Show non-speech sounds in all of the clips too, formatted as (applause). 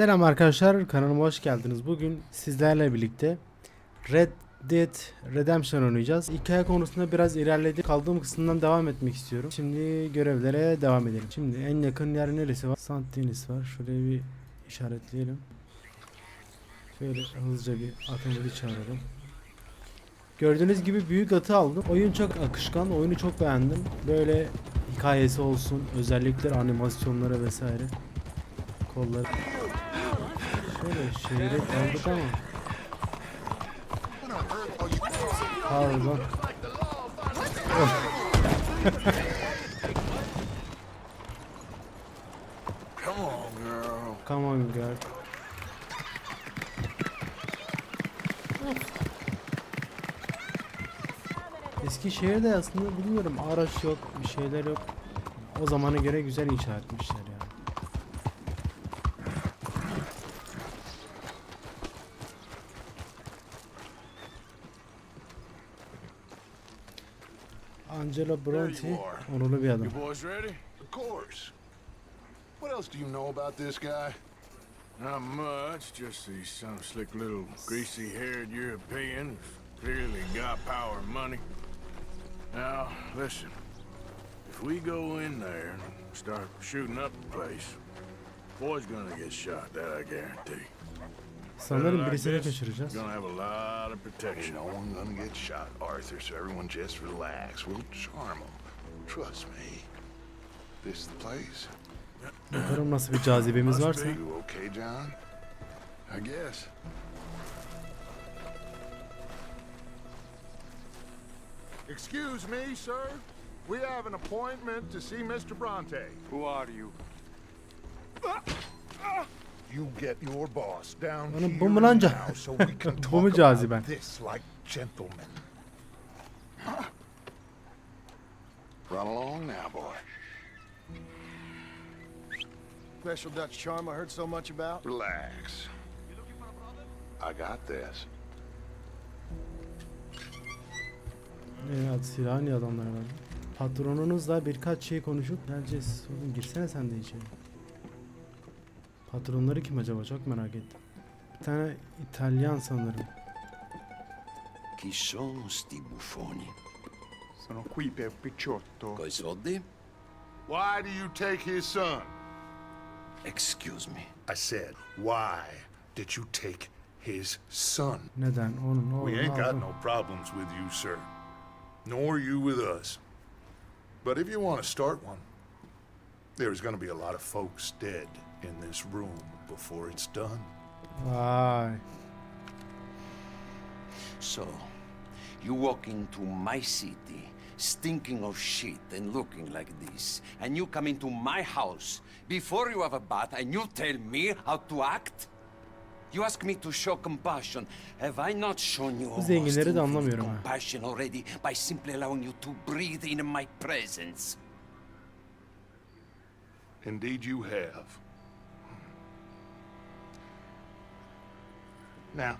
Selam arkadaşlar kanalıma hoş geldiniz. Bugün sizlerle birlikte Red Dead Redemption oynayacağız. Hikaye konusunda biraz ilerledik. Kaldığım kısımdan devam etmek istiyorum. Şimdi görevlere devam edelim. Şimdi en yakın yer neresi var? St. Denis var. Şurayı bir işaretleyelim. Şöyle hızlıca bir atımızı çağıralım. Gördüğünüz gibi büyük atı aldım. Oyun çok akışkan. Oyunu çok beğendim. Böyle hikayesi olsun, özellikler, animasyonları vesaire. Kolları. Şöyle şehre kaldık ama. Pardon. Come on, girl. Come on girl. Eski şehirde aslında bilmiyorum araç yok bir şeyler yok. O zamana göre güzel inşa etmişler Angelo Bronte There you are. onurlu bir adam. You boys ready? Of course. What else do you know about this guy? Not much, just he's some slick little greasy-haired European clearly got power and money. Now, listen. If we go in there and start shooting up the place, boy's gonna get shot, that I guarantee. Sanırım birisini kaçıracağız. Gonna have a lot of protection. No one gonna get shot, Arthur, so everyone just relax. We'll charm them. Trust me. This is the place. Bakalım nasıl bir cazibemiz varsa. You okay, John? I guess. Excuse me, sir. We have an appointment to see Mr. Bronte. Who are you? You get your boss down here bu mu lan ca- now so we can (laughs) Bu mu caziben? this like gentlemen. Run along now, boy. Special Dutch charm I heard so much about? Relax. I got this. Evet silah niye verdi? Patronunuzla birkaç şey konuşup geleceğiz. Oğlum girsene sen de içeri. Patronları kim acaba çok merak ettim. Bir tane İtalyan sanırım. Chi sono sti buffoni? Sono qui per Picciotto. Coi soldi? Why do you take his son? Excuse me. I said, why did you take his son? Neden? Onun oğlu. We ain't got no problems with you, sir. Nor you with us. But if you want to start one, there's going to be a lot of folks dead in this room before it's done. Vay. So, you walk into my city, stinking of shit and looking like this, and you come into my house before you have a bath and you tell me how to act? You ask me to show compassion. Have I not shown you almost zenginleri de infinite anlamıyorum compassion already by simply allowing you to breathe in my presence? Indeed, you have. Now,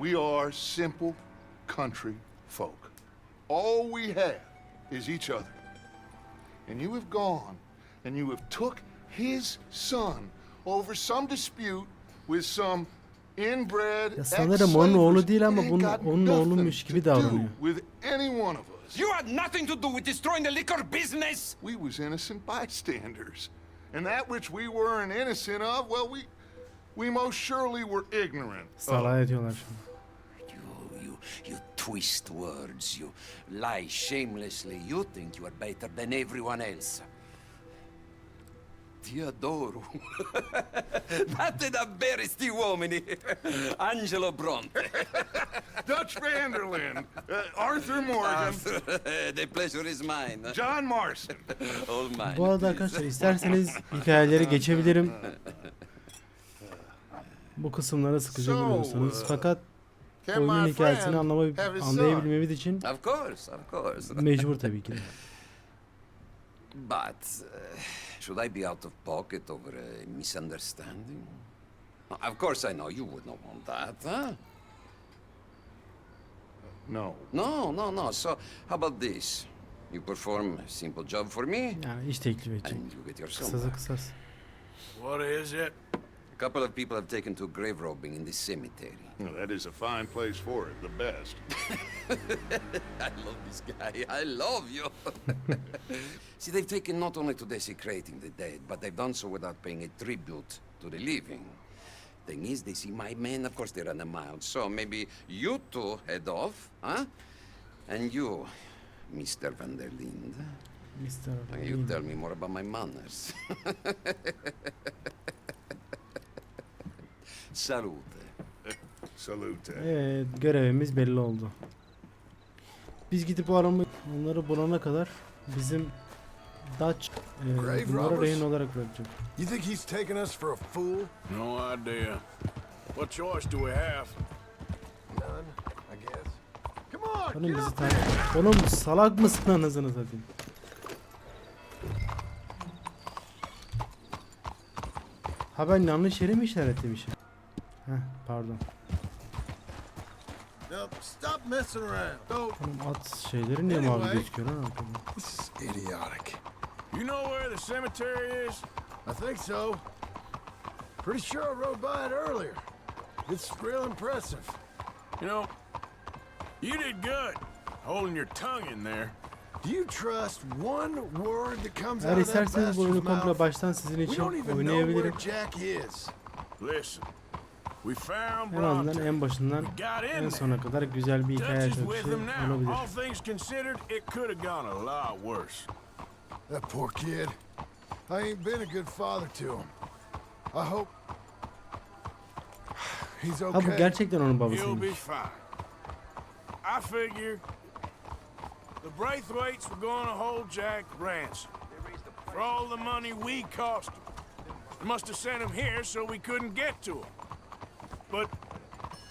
we are simple country folk. All we have is each other. And you have gone and you have took his son over some dispute with some inbred Ya sanırım onun oğlu değil ama bunun- onun oğluymuş gibi davranıyor. With any one of us. You had nothing to do with destroying the liquor business! We was innocent bystanders. And that which we weren't innocent of, well, we we most surely were ignorant. of. Salay ediyorlar şimdi. You, you, you twist words. You lie shamelessly. You think you are better than everyone else. Ti adoro. (laughs) Date davvero sti uomini. (laughs) Angelo Bronte. (laughs) Dutch Vanderlyn, uh, Arthur Morgan, the pleasure is mine. John Marston. All mine. Bu arada arkadaşlar isterseniz hikayeleri geçebilirim. Bu kısımlara sıkıcı buluyorsanız. uh, Fakat oyunun hikayesini anlama- anlayabilmemiz için Of course, of course. mecbur tabii ki de. But uh, should I be out of pocket over a misunderstanding? Of course, I know you would not want that, huh? No. No, no, no. So, how about this? You perform a simple job for me, Yani iş teklif edecek. and you get your son Kısası back. What is it? A couple of people have taken to grave robbing in this cemetery. Well, that is a fine place for it, the best. (laughs) I love this guy. I love you. (laughs) See, they've taken not only to desecrating the dead, but they've done so without paying a tribute to the living. Thing is, they see my men, of course they run a mile. So maybe you two head off, huh? And you, Mr. Van der Linde, Mr. you tell me more about my manners. (laughs) Salute. Salute. Evet görevimiz belli oldu. Biz gidip o adamı onları bulana kadar bizim Dutch e, Grave robbers? rehin olarak bırakacak. You think he's taking us for a fool? No idea. What choice do we have? None, I guess. Come on, Oğlum get bizi up! Oğlum salak mısın anasını satayım? Ha ben yanlış yere mi işaretlemişim? Heh pardon. Stop messing around. Go. Oğlum at şeyleri niye mavi gözüküyor arkada? This is idiotic. You know where the cemetery is? I think so. Pretty sure I rode by it earlier. It's real impressive. You know, you did good holding your tongue in there. Do you trust one word that comes out of that bastard's mouth? We don't even know where Jack is. Listen, En azından en başından We got in en sona kadar güzel bir hikaye with şey olabilir. All things considered, it could have gone a lot worse. That poor kid. I ain't been a good father to him. I hope he's Ha okay. bu gerçekten onun You'll be babasıymış. fine. I figure the Braithwaites were going to hold Jack ransom for all the money we cost him. They must have sent him here so we couldn't get to him. But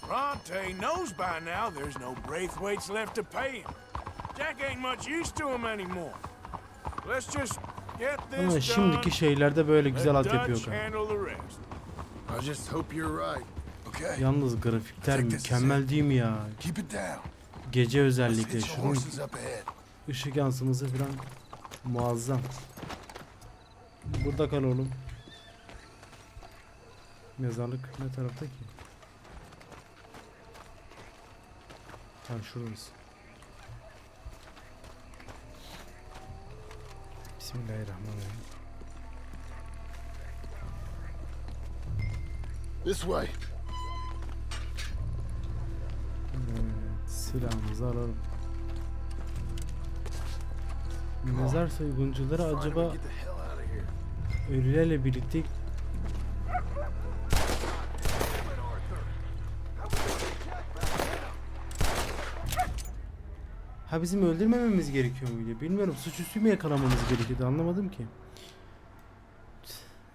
Bronte knows by now there's no Braithwaites left to pay him. Jack ain't much use to him anymore. Let's just get Ama this şimdiki done. şeylerde böyle güzel the rest. I just hope you're right. Okay. Yalnız grafikler mükemmel değil mi ya? Keep it down. Gece özellikle şunun horses up ahead. ışık yansıması falan muazzam. Burada kal oğlum. Mezarlık ne tarafta ki? Ha şurası. Bismillahirrahmanirrahim. This way. Evet, silahımızı alalım. Mezar soyguncuları acaba ölülerle birlikte Ha bizim öldürmememiz gerekiyor muydu? Bilmiyorum. Suçüstü mü yakalamamız gerekiyordu? Anlamadım ki.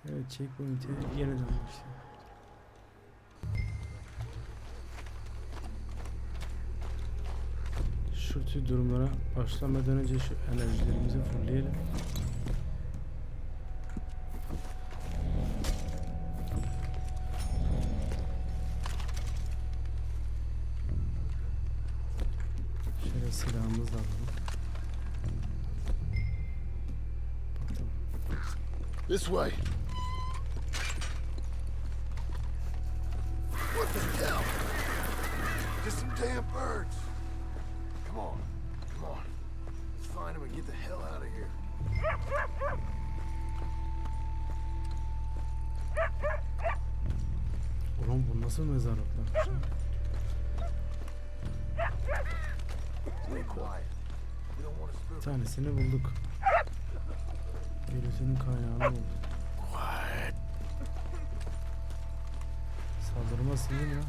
Evet, checkpoint'e yeniden başlayalım. Şu tür durumlara başlamadan önce şu enerjilerimizi fullleyelim. Get the hell out of here. Ulan bu nasıl mezarlıklar? Bir tanesini bulduk. Gürültünün kaynağını bulduk. Quiet. Saldırmazsın değil mi?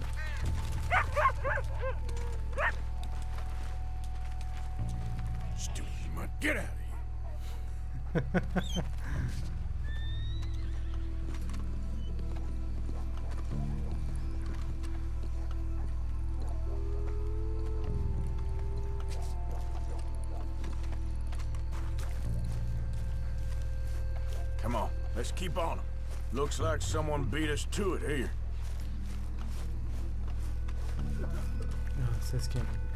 Stupid, man. Get out of here. Come on, let's keep on 'em. Looks like someone beat us to it here. Ya, ses geldi. Oh,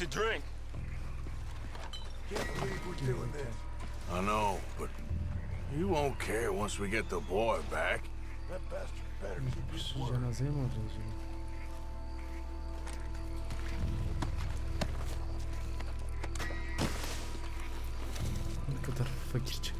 to drink. Can't believe we're doing this. I know, but you won't care once we get the boy back. That bastard better keep his word. cenazeye mi alacağız ya? Ne kadar fakir çıktı.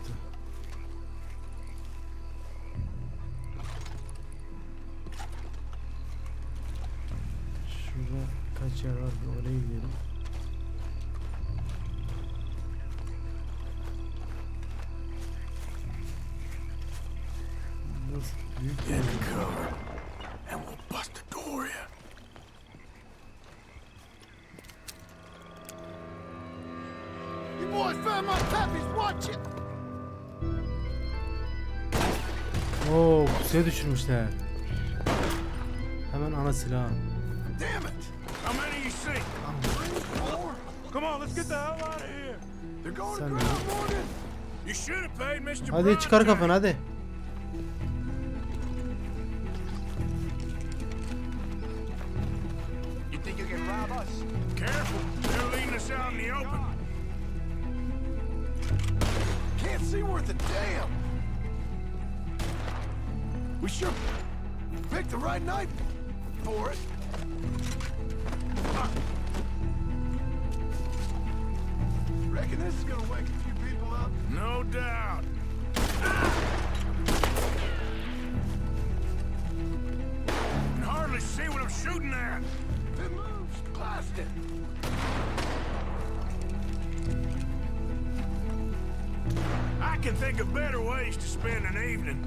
Oo pusuya düşürmüşler. Hemen ana silah. Damn it! How many you see? Come on, let's get the hell out of here. They're going to ground, Morgan! You should have paid Mr. Hadi çıkar kafanı hadi. We sure picked the right night for it. Ah. Reckon this is gonna wake a few people up? No doubt. Ah. Can hardly see what I'm shooting at. If it moves, blast it! I can think of better ways to spend an evening.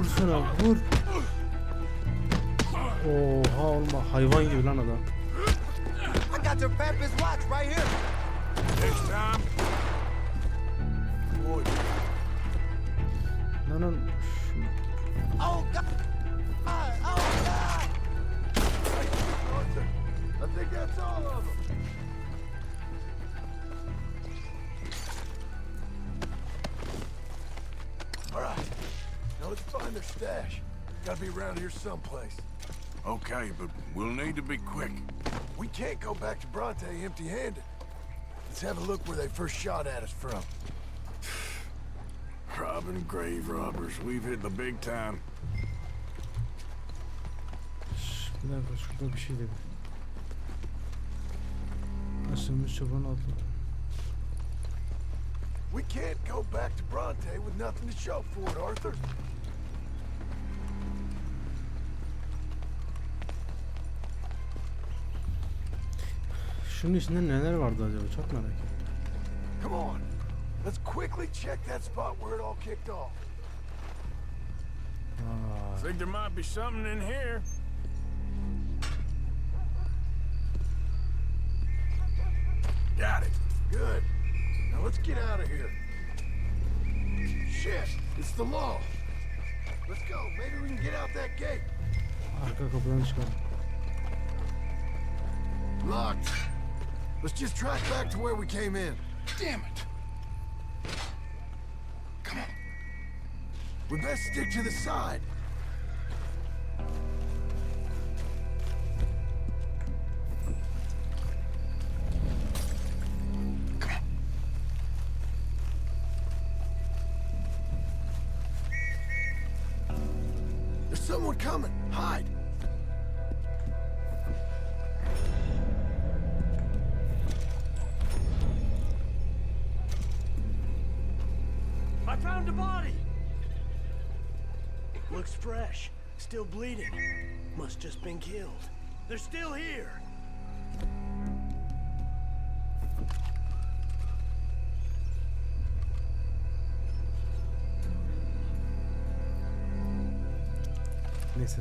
Vur şuna vur. Oha olma hayvan gibi lan adam. Lan lan. Oh God! Oh I think that's all of them. Stash. Gotta be around here someplace. Okay, but we'll need to be quick. We can't go back to Bronte empty-handed. Let's have a look where they first shot at us from. (sighs) Robbing grave robbers, we've hit the big time. Şş, Bir dakika şurada bir şey dedi. Açılmış çoban altı. We can't go back to Bronte with nothing to show for it, Arthur. Şunun içinde neler vardı acaba çok merak ettim. Come on, let's quickly check that spot where it all kicked off. Aa, Think there might be something in here. Got it. Good. Now let's get out of here. Shit, it's the law. Let's go. Maybe we can get out that gate. arka kapıdan çıkalım. Locked. Let's just track back to where we came in. Damn it. Come on. We best stick to the side. still bleeding. Must just been killed. They're still here.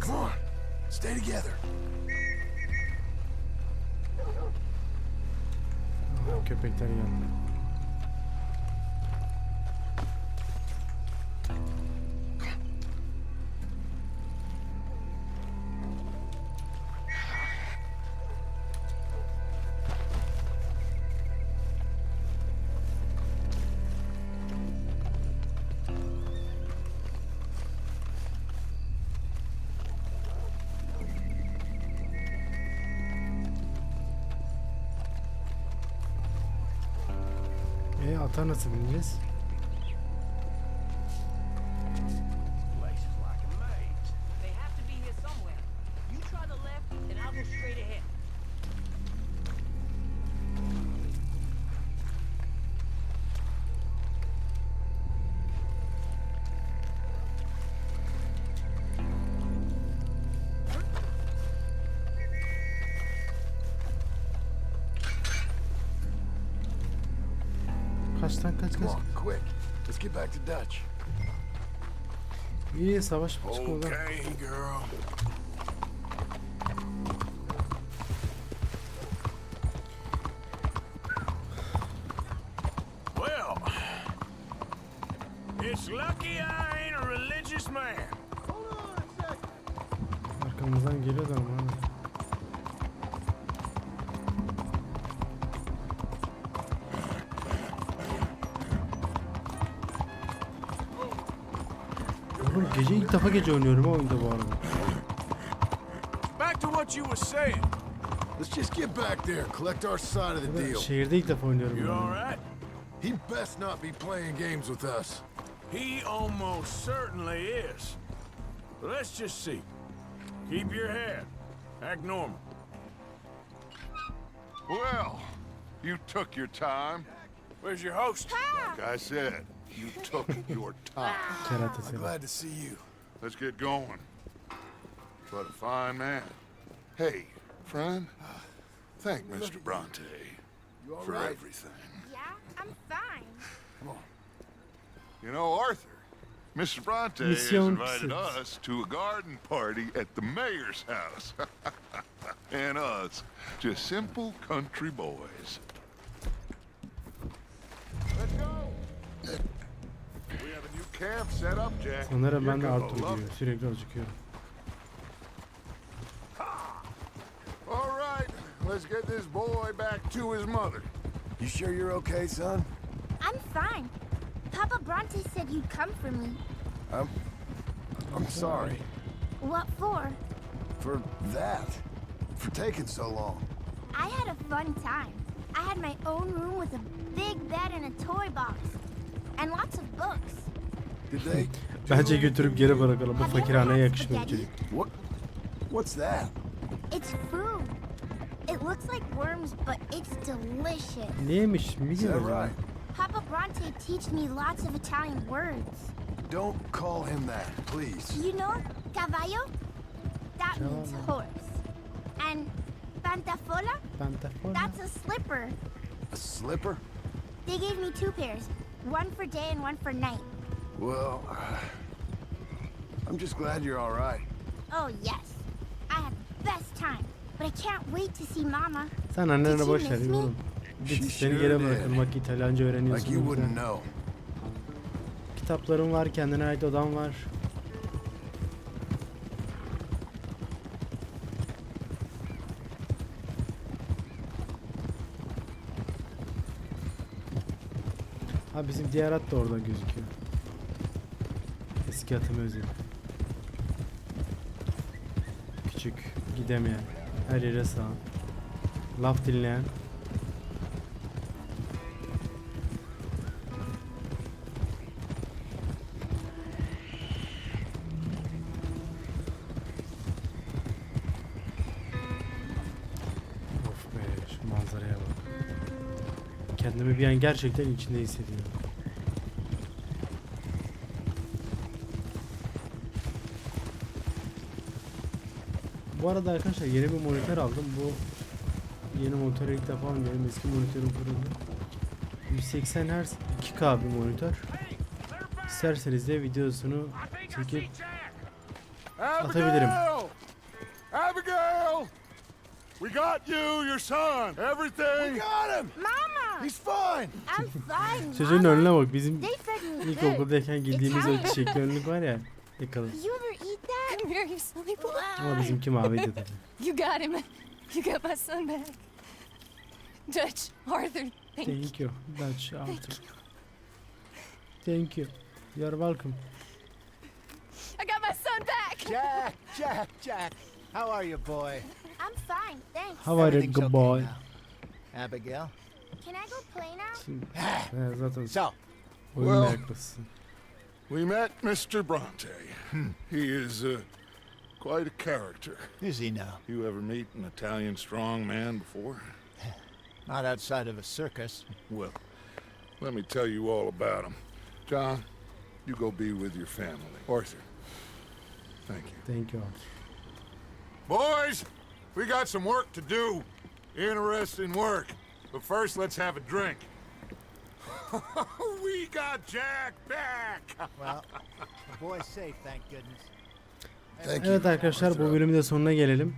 Come on, stay together. Oh, köpek. E ata nasıl bineceğiz? Back to Dutch. İyi savaş çıkıyor lan? Okay, girl. Well, it's lucky I ain't a religious man. Arkamızdan geliyorlar ama. Gece ilk defa gece oynuyorum ha oyunda bu arada. Back to what you were saying. Let's just get back there, collect our side of the Ben deal. şehirde ilk defa oynuyorum. You bu all He best not be playing games with us. He almost certainly is. But let's just see. Keep your head. Act normal. Well, you took your time. Where's your host? Like I said, you took your time. Kerata seni. Glad to see you. Let's get going. What a fine man. Hey, friend. Thank Mr. Bronte You for right? everything. Yeah, I'm fine. Come on. You know, Arthur, Mr. Bronte has invited six. us to a garden party at the mayor's house. (laughs) and us, just simple country boys. Let's go. We have a new camp set up, Jack. Sanırım ben de You're gonna Arthur love diyor. it. Sürekli acıkıyorum. All right, let's get this boy back to his mother. You sure you're okay, son? I'm fine. Papa Bronte said you'd come for me. I'm... I'm sorry. What for? For that. For taking so long. I had a fun time. I had my own room with a big bed and a toy box. And lots of books. Did they... Bence götürüp geri bırakalım. Bu Have you ever fakirhaneye had yakışmıyor spaghetti? çocuk. What... What's that? It's food. It looks like worms, but it's delicious. Neymiş? Is Milyon that acaba? right? Papa Bronte teach me lots of Italian words. Don't call him that, please. You know, caballo? That means Cavallo. horse. And pantafola? Pentafola. That's a slipper. A slipper? They gave me two pairs. One for day and one for night. Well... I'm just glad you're all right. Oh, yes. I had the best time. But I can't wait to see Mama. Sen annene boş ver oğlum. Git seni bırakalım. Bak İtalyanca öğreniyorsun. Like you wouldn't know. Kitaplarım var, kendine ait odam var. Ha bizim diğer at da orada gözüküyor. Eski atımı özledim. Küçük, gidemeyen, her yere sağ. Laf dinleyen. Of be şu manzaraya bak. Kendimi bir an gerçekten içinde hissediyorum. Bu arada arkadaşlar yeni bir monitör aldım. Bu yeni monitörü ilk defa oynuyorum. Eski monitörüm kırıldı. 180 Hz 2K bir monitör. İsterseniz de videosunu çekip atabilirim. Abigail! We got you, your son, everything. We got him! Mama! He's fine! I'm fine, Çocuğun önüne bak bizim good. ilkokuldayken giydiğimiz o çiçekli önlük var ya. Yakalı. You ever eat that? Come here, you silly boy. Ama bizimki maviydi tabii. (laughs) You got him. You got my son back. Dutch, Arthur, thank you. Thank you. Dutch Arthur. Thank you. You're welcome. I got my son back. Jack, Jack, Jack. How are you, boy? I'm fine, thanks. How are you Everything's good okay boy? now. Abigail? Can I go play now? Şimdi, he, zaten So, oyun Well- meraklısın. We met Mr. Bronte. He is uh, quite a character. is he now? You ever meet an Italian strong man before? (sighs) Not outside of a circus. Well, let me tell you all about him. John, you go be with your family. Arthur, thank you. Thank you Arthur. Boys, we got some work to do. Interesting work. But first, let's have a drink. (laughs) we got Jack back. Well, the boy's safe, thank goodness. Thank you. Evet arkadaşlar bu bölümün de sonuna gelelim.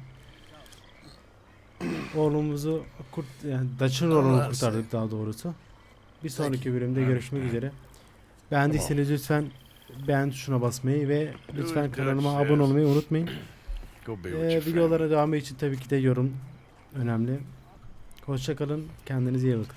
Oğlumuzu kurt yani Dutch'ın oğlunu kurtardık daha doğrusu. Bir sonraki bölümde görüşmek üzere. Beğendiyseniz lütfen beğen tuşuna basmayı ve lütfen kanalıma abone olmayı unutmayın. Ee, videolara devam için tabii ki de yorum önemli. Hoşçakalın. Kendinize iyi bakın.